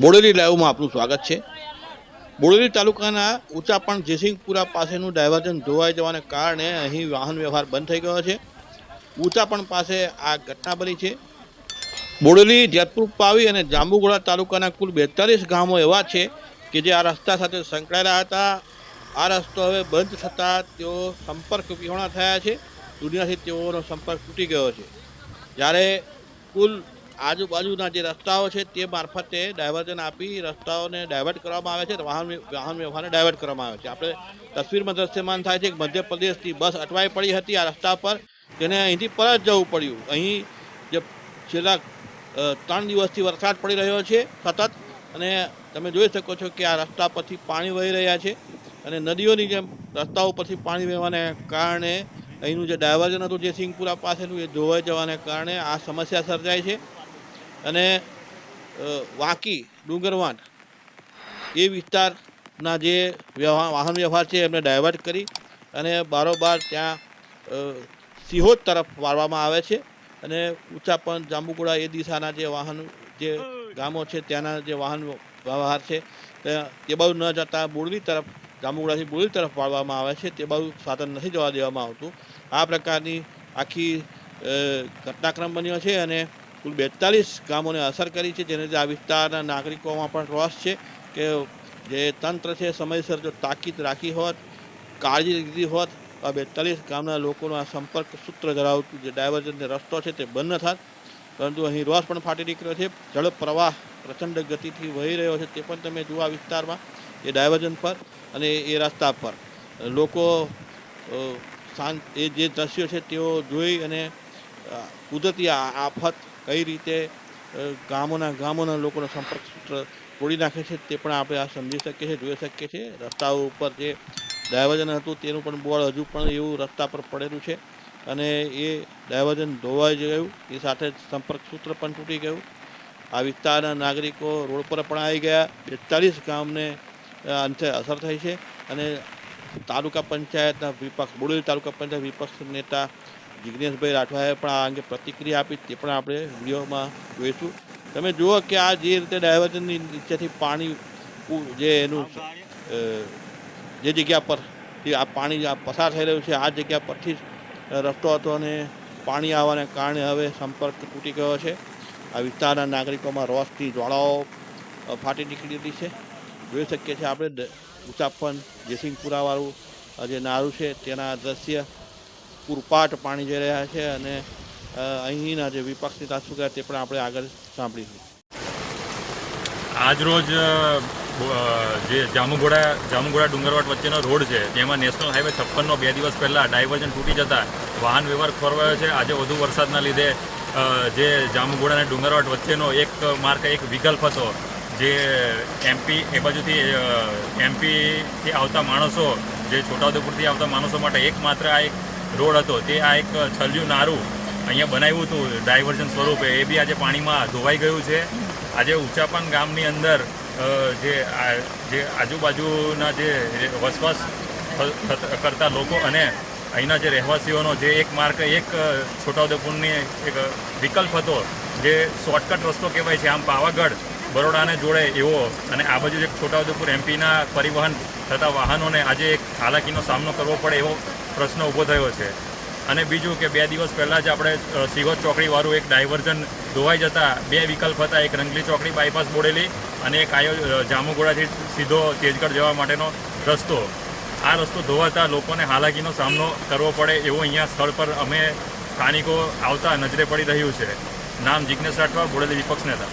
બોડેલી લાઈવમાં આપનું સ્વાગત છે. બોડેલી તાલુકાના ઉંચાપણ જેસિંગપુરા પાસેનું ડાયવર્ઝન ધોવાઈ જવાને કારણે અહીં વાહન વ્યવહાર બંધ થઈ ગયો છે. ઉંચાપણ પાસે આ ઘટના બની છે. બોડેલી, જેતપુર, પાવી અને જાંબુગોડા તાલુકાના કુલ બેતાલીસ ગામો એવા છે કે જે આ રસ્તા સાથે સંકળાયેલા હતા. આ રસ્તો હવે બંધ થતાં તેઓ સંપર્ક વિહોણા થયા છે. દુનિયાથી તેઓનો સંપર્ક તૂટી ગયો છે. જ્યારે કુલ આજુબાજુના જે રસ્તાઓ છે તે મારફતે ડાયવર્ઝન આપી રસ્તાઓને ડાયવર્ટ કરવામાં આવે છે, વાહન વાહન વ્યવહારને ડાયવર્ટ કરવામાં આવે છે. આપણે તસવીરમાં દ્રશ્યમાન થાય છે કે મધ્યપ્રદેશથી બસ અટવાઈ પડી હતી આ રસ્તા પર, જેને અહીંથી પરત જવું પડ્યું. અહીં જે છેલ્લા ત્રણ દિવસથી વરસાદ પડી રહ્યો છે, સતત, અને તમે જોઈ શકો છો કે આ રસ્તા પરથી પાણી વહી રહ્યા છે, અને નદીઓની જેમ રસ્તાઓ પરથી પાણી વહેવાને કારણે અહીંનું જે ડાયવર્ઝન હતું જે સિંગપુરા પાસેનું એ ધોવાઈ જવાને કારણે આ સમસ્યા સર્જાય છે. અને વાકી, ડુંગરવાન એ વિસ્તારના જે વ્યવહાર, વાહન વ્યવહાર છે એમને ડાયવર્ટ કરી અને બારોબાર ત્યાં સિહોદ તરફ વાળવામાં આવે છે અને ઉંચાપણ જાંબુકુડા એ દિશાના જે વાહન, જે ગામો છે ત્યાંના જે વાહન વ્યવહાર છે તે બાજુ ન જતા બોરડી તરફ જાંબુગોડાથી બોરડી તરફ વાળવામાં આવે છે, તે બાજુ સાધન નથી જવા દેવામાં આવતું. આ પ્રકારની આખી ઘટનાક્રમ બન્યો છે અને કુલ બેતાલીસ ગામોને અસર કરી છે, જેને લીધે આ વિસ્તારના નાગરિકોમાં પણ રોષ છે કે જે તંત્ર છે સમયસર જો તાકીદ રાખી હોત, કાળજી લીધી હોત, આ બેતાલીસ ગામના લોકોનો આ સંપર્ક સૂત્ર ધરાવતું જે ડાયવર્ઝન રસ્તો છે તે બંધ ન થાત. પરંતુ અહીં રોષ પણ ફાટી નીકળ્યો છે, જળ પ્રવાહ પ્રચંડ ગતિથી વહી રહ્યો છે, તે પણ તમે જુઓ આ વિસ્તારમાં, એ ડાયવર્ઝન પર અને એ રસ્તા પર. લોકો શાંત, એ જે દ્રશ્યો છે તેઓ જોઈ અને કુદરતી આફત કઈ રીતે ગામોના ગામોના લોકોનો સંપર્ક સૂત્ર તોડી નાખે છે તે પણ આપણે આ સમજી શકીએ છીએ, જોઈ શકીએ છીએ. રસ્તાઓ ઉપર જે ડાયવર્જન હતું તેનું પણ બોર્ડ હજુ પણ એવું રસ્તા પર પડેલું છે અને એ ડાયવર્જન ધોવાઈ ગયું. એ સાથે સંપર્ક સૂત્ર પણ તૂટી ગયું. આ વિસ્તારના નાગરિકો રોડ પર પણ આવી ગયા. બેતાલીસ ગામને અંતે અસર થઈ છે અને તાલુકા પંચાયતના વિપક્ષ, બોડેલી તાલુકા પંચાયત વિપક્ષ નેતા જિગ્નેશભાઈ રાઠવાએ પણ આ અંગે પ્રતિક્રિયા આપી તે પણ આપણે વિડીયોમાં જોઈશું. તમે જુઓ કે આ જે રીતે ડાયવર્ઝનની નીચેથી પાણી જે એનું જે જગ્યા પર આ પાણી પસાર થઈ રહ્યું છે, આ જગ્યા પરથી જ રસ્તો હતો અને પાણી આવવાને કારણે હવે સંપર્ક તૂટી ગયો છે. આ વિસ્તારના નાગરિકોમાં રોષથી જ્વાળાઓ ફાટી ફાટી નીકળેલી છે. જોઈ શકીએ છીએ આપણે ઉચાપન જેસિંગપુરાવાળું જે નારું છે તેના દ્રશ્ય પૂરપાટ પાણી જઈ રહ્યા છે અને અહીંના જે વિપક્ષ નેતા શું કહે તે પણ આપણે આગળ સાંભળીશું. આજરોજ જે જામુગોડા જામુગોડા ડુંગરવાડ વચ્ચેનો રોડ છે તેમાં નેશનલ હાઈવે છપ્પનનો બે દિવસ પહેલાં ડાયવર્ઝન તૂટી જતા વાહન વ્યવહાર ખોરવાયો છે. આજે વધુ વરસાદના લીધે જે જામુગોડા અને ડુંગરવાડ વચ્ચેનો એક માર્ગ, એક વિકલ્પ હતો, જે એમપી, એ બાજુથી એમપીથી આવતા માણસો, જે છોટાઉદેપુરથી આવતા માણસો માટે એકમાત્ર આ એક રોડ હતો, તે આ એક છલ્યું નારું અહીંયા બનાવ્યું હતું, ડાયવર્ઝન સ્વરૂપે. એ બી આજે પાણીમાં ધોવાઈ ગયું છે. આજે ઉંચાપાન ગામની અંદર જે જે આજુબાજુના જે વસવાસ કરતા લોકો અને અહીંના જે રહેવાસીઓનો જે એક માર્ગ, એક છોટાઉદેપુરની એક વિકલ્પ હતો, જે શોર્ટકટ રસ્તો કહેવાય છે. આમ પાવાગઢ બરોડાને જોડે એવો અને આ બાજુ જે છોટાઉદેપુર એમપીના પરિવહન થતા વાહનોને આજે એક હાલાકીનો સામનો કરવો પડે એવો પ્રશ્ન ઊભો થયો છે. અને બીજું કે બે દિવસ પહેલાં જ આપણે સિહોર ચોકડીવાળું એક ડાયવર્ઝન ધોવાઈ જતા બે વિકલ્પ હતા. એક રંગલી ચોકડી બાયપાસ બોડેલી અને એક આયો જામુગોડાથી સીધો તેજગઢ જવા માટેનો રસ્તો. આ રસ્તો ધોવાતા લોકોને હાલાકીનો સામનો કરવો પડે એવું અહીંયા સ્થળ પર અમે સ્થાનિકો આવતા નજરે પડી રહ્યું છે. નામ જિજ્ઞેશ રાઠવા, બોડેલી વિપક્ષ નેતા.